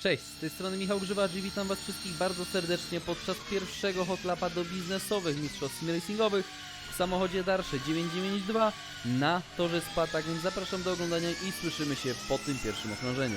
Cześć, z tej strony Michał Grzywacz i witam was wszystkich bardzo serdecznie podczas pierwszego hotlapa do biznesowych mistrzostw racingowych w samochodzie Darsze 992 na torze Spa, tak więc zapraszam do oglądania i słyszymy się po tym pierwszym okrążeniu.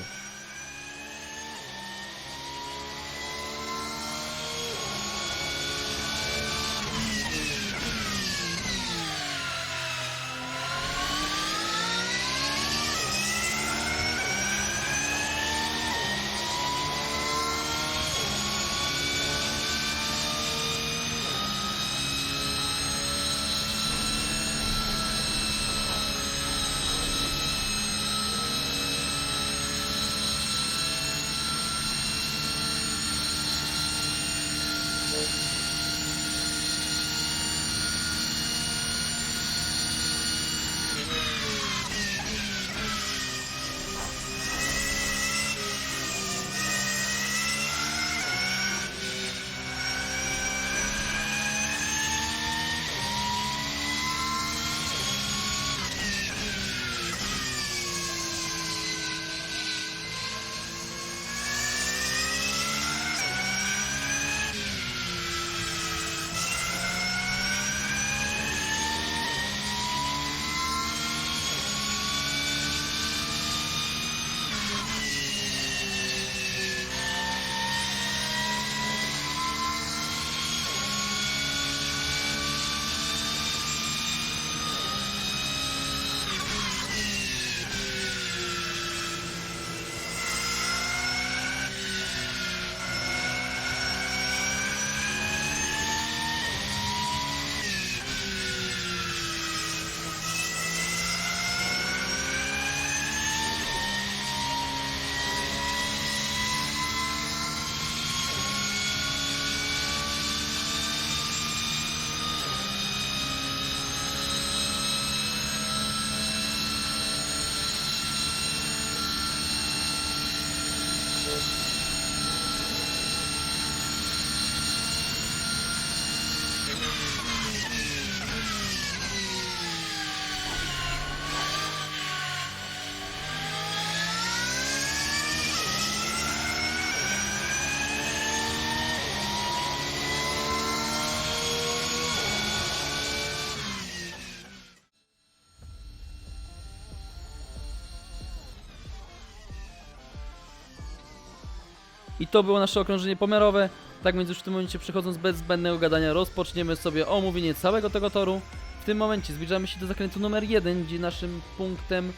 I to było nasze okrążenie pomiarowe. Tak więc już w tym momencie przechodząc bez zbędnego gadania rozpoczniemy sobie omówienie całego tego toru. W tym momencie zbliżamy się do zakrętu numer 1, gdzie naszym punktem,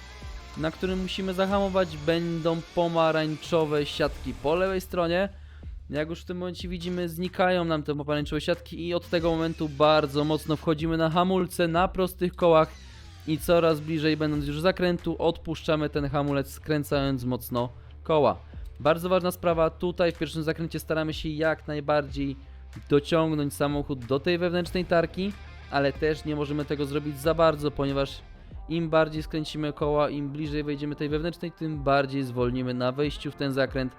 na którym musimy zahamować będą pomarańczowe siatki po lewej stronie. Jak już w tym momencie widzimy znikają nam te pomarańczowe siatki i od tego momentu bardzo mocno wchodzimy na hamulce na prostych kołach i coraz bliżej będąc już zakrętu odpuszczamy ten hamulec skręcając mocno koła. Bardzo ważna sprawa, tutaj w pierwszym zakręcie staramy się jak najbardziej dociągnąć samochód do tej wewnętrznej tarki, ale też nie możemy tego zrobić za bardzo, ponieważ im bardziej skręcimy koła, im bliżej wejdziemy tej wewnętrznej, tym bardziej zwolnimy na wejściu w ten zakręt,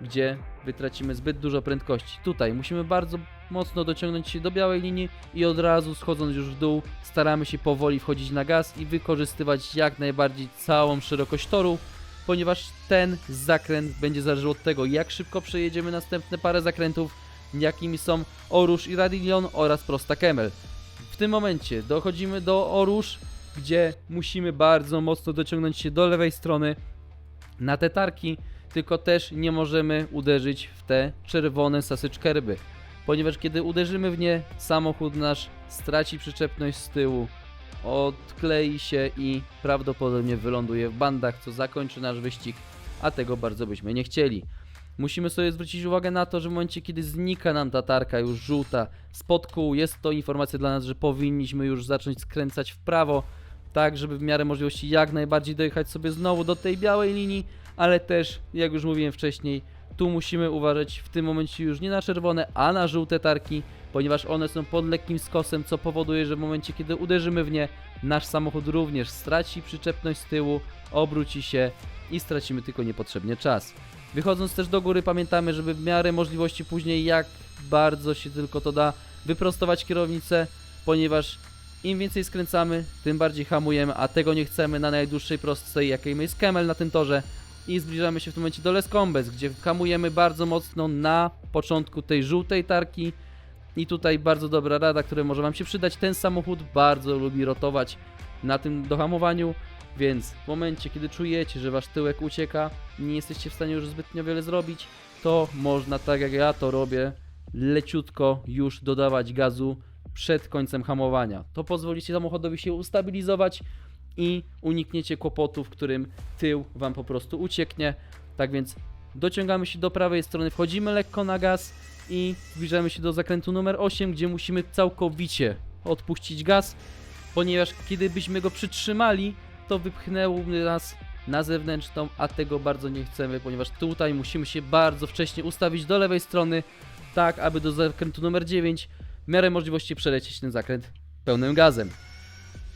gdzie wytracimy zbyt dużo prędkości. Tutaj musimy bardzo mocno dociągnąć się do białej linii i od razu schodząc już w dół staramy się powoli wchodzić na gaz i wykorzystywać jak najbardziej całą szerokość toru, ponieważ ten zakręt będzie zależał od tego, jak szybko przejedziemy następne parę zakrętów, jakimi są Orusz i Radilion oraz Prosta Kemel. W tym momencie dochodzimy do Orusz, gdzie musimy bardzo mocno dociągnąć się do lewej strony na te tarki, tylko też nie możemy uderzyć w te czerwone sasyczkerby, ponieważ kiedy uderzymy w nie, samochód nasz straci przyczepność z tyłu, odklei się i prawdopodobnie wyląduje w bandach, co zakończy nasz wyścig, a tego bardzo byśmy nie chcieli. Musimy sobie zwrócić uwagę na to, że w momencie, kiedy znika nam ta tarka już żółta spod kół, jest to informacja dla nas, że powinniśmy już zacząć skręcać w prawo, tak żeby w miarę możliwości jak najbardziej dojechać sobie znowu do tej białej linii, ale też, jak już mówiłem wcześniej, tu musimy uważać w tym momencie już nie na czerwone, a na żółte tarki, ponieważ one są pod lekkim skosem, co powoduje, że w momencie, kiedy uderzymy w nie, nasz samochód również straci przyczepność z tyłu, obróci się i stracimy tylko niepotrzebnie czas. Wychodząc też do góry, pamiętamy, żeby w miarę możliwości później, jak bardzo się tylko to da, wyprostować kierownicę, ponieważ im więcej skręcamy, tym bardziej hamujemy, a tego nie chcemy na najdłuższej prostej, jakiej jest Kemel na tym torze. i zbliżamy się w tym momencie do Les Combes, gdzie hamujemy bardzo mocno na początku tej żółtej tarki i tutaj bardzo dobra rada, która może Wam się przydać. Ten samochód bardzo lubi rotować na tym dohamowaniu, więc w momencie, kiedy czujecie, że Wasz tyłek ucieka nie jesteście w stanie już zbytnio wiele zrobić, to można, tak jak ja to robię, leciutko już dodawać gazu przed końcem hamowania. To pozwoli się samochodowi się ustabilizować i unikniecie kłopotu, w którym tył Wam po prostu ucieknie. Tak więc dociągamy się do prawej strony, wchodzimy lekko na gaz i zbliżamy się do zakrętu numer 8, gdzie musimy całkowicie odpuścić gaz, ponieważ kiedy byśmy go przytrzymali, to wypchnęłoby nas na zewnętrzną, a tego bardzo nie chcemy, ponieważ tutaj musimy się bardzo wcześnie ustawić do lewej strony, tak aby do zakrętu numer 9 w miarę możliwości przelecieć ten zakręt pełnym gazem.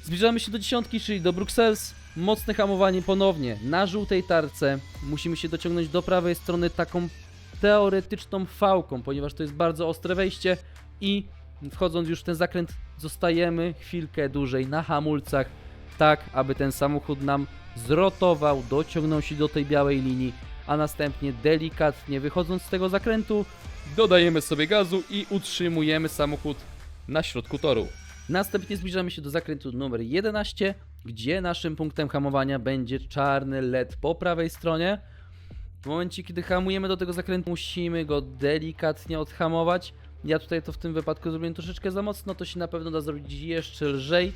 Zbliżamy się do dziesiątki, czyli do Bruxelles. Mocne hamowanie ponownie na żółtej tarce. Musimy się dociągnąć do prawej strony taką teoretyczną fałką, ponieważ to jest bardzo ostre wejście i wchodząc już w ten zakręt zostajemy chwilkę dłużej na hamulcach, tak aby ten samochód nam zrotował, dociągnął się do tej białej linii, a następnie delikatnie wychodząc z tego zakrętu dodajemy sobie gazu i utrzymujemy samochód na środku toru. Następnie zbliżamy się do zakrętu numer 11, gdzie naszym punktem hamowania będzie czarny LED po prawej stronie. W momencie, kiedy hamujemy do tego zakrętu, musimy go delikatnie odhamować. Ja tutaj to w tym wypadku zrobiłem troszeczkę za mocno, to się na pewno da zrobić jeszcze lżej.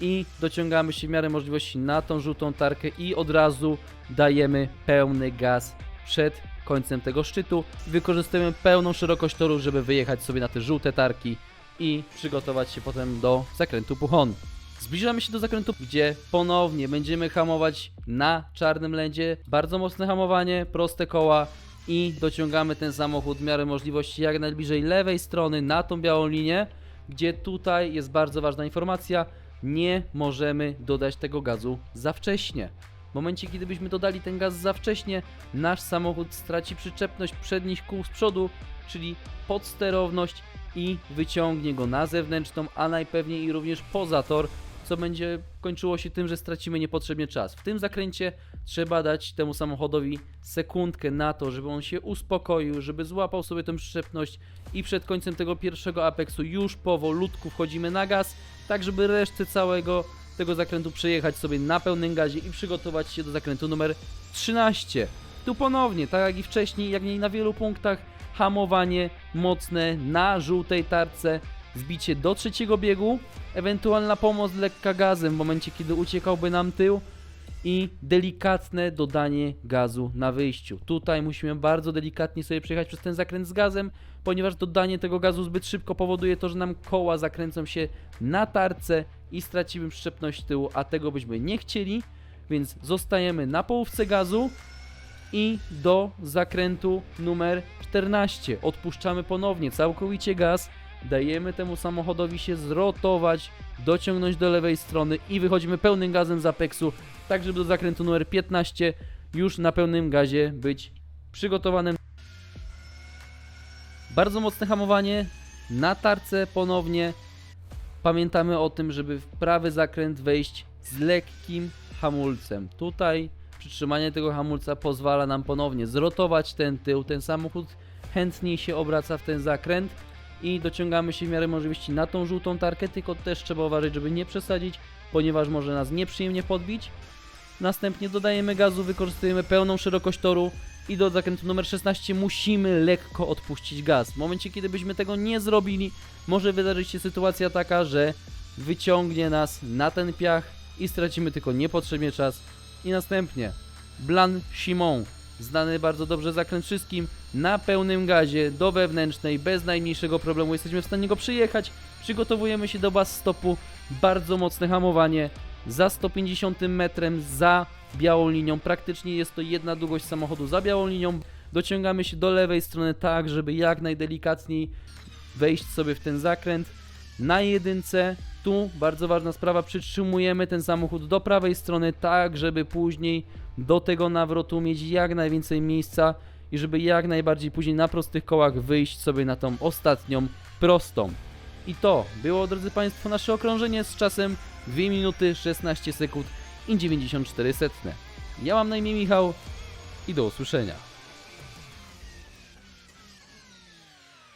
I dociągamy się w miarę możliwości na tą żółtą tarkę i od razu dajemy pełny gaz przed końcem tego szczytu. Wykorzystujemy pełną szerokość toru, żeby wyjechać sobie na te żółte tarki i przygotować się potem do zakrętu Puchon. Zbliżamy się do zakrętu, gdzie ponownie będziemy hamować na czarnym lędzie. Bardzo mocne hamowanie, proste koła i dociągamy ten samochód w miarę możliwości jak najbliżej lewej strony na tą białą linię, gdzie tutaj jest bardzo ważna informacja, nie możemy dodać tego gazu za wcześnie. W momencie, kiedy byśmy dodali ten gaz za wcześnie, nasz samochód straci przyczepność przednich kół z przodu, czyli podsterowność i wyciągnie go na zewnętrzną, a najpewniej i również poza tor, co będzie kończyło się tym, że stracimy niepotrzebnie czas. W tym zakręcie trzeba dać temu samochodowi sekundkę na to, żeby on się uspokoił, żeby złapał sobie tę przyczepność i przed końcem tego pierwszego apeksu już powolutku wchodzimy na gaz, tak żeby resztę całego tego zakrętu przejechać sobie na pełnym gazie i przygotować się do zakrętu numer 13. Tu ponownie, tak jak i wcześniej, jak i na wielu punktach, hamowanie mocne na żółtej tarce, zbicie do trzeciego biegu, ewentualna pomoc lekka gazem w momencie, kiedy uciekałby nam tył i delikatne dodanie gazu na wyjściu. Tutaj musimy bardzo delikatnie sobie przejechać przez ten zakręt z gazem, ponieważ dodanie tego gazu zbyt szybko powoduje to, że nam koła zakręcą się na tarce i stracimy przyczepność tyłu, a tego byśmy nie chcieli, więc zostajemy na połówce gazu i do zakrętu numer 14. Odpuszczamy ponownie całkowicie gaz, dajemy temu samochodowi się zrotować, dociągnąć do lewej strony i wychodzimy pełnym gazem z apeksu, tak żeby do zakrętu numer 15 już na pełnym gazie być przygotowanym. Bardzo mocne hamowanie na tarce ponownie. Pamiętamy o tym, żeby w prawy zakręt wejść z lekkim hamulcem. Tutaj przytrzymanie tego hamulca pozwala nam ponownie zrotować ten tył. Ten samochód chętniej się obraca w ten zakręt i dociągamy się w miarę możliwości na tą żółtą tarkę, tylko też trzeba uważać, żeby nie przesadzić, ponieważ może nas nieprzyjemnie podbić. Następnie dodajemy gazu, wykorzystujemy pełną szerokość toru i do zakrętu numer 16 musimy lekko odpuścić gaz. W momencie, kiedy byśmy tego nie zrobili, może wydarzyć się sytuacja taka, że wyciągnie nas na ten piach i stracimy tylko niepotrzebnie czas. I następnie Blan Simon, znany bardzo dobrze zakręt wszystkim, na pełnym gazie do wewnętrznej, bez najmniejszego problemu jesteśmy w stanie go przyjechać. Przygotowujemy się do bas stopu, bardzo mocne hamowanie, za 150 metrem za białą linią. Praktycznie jest to jedna długość samochodu za białą linią. Dociągamy się do lewej strony tak, żeby jak najdelikatniej wejść sobie w ten zakręt. Na jedynce, tu bardzo ważna sprawa, przytrzymujemy ten samochód do prawej strony tak, żeby później do tego nawrotu mieć jak najwięcej miejsca i żeby jak najbardziej później na prostych kołach wyjść sobie na tą ostatnią prostą. I to było, drodzy Państwo, nasze okrążenie z czasem 2 minuty 16 sekund i 94 setne. Ja mam na imię Michał i do usłyszenia.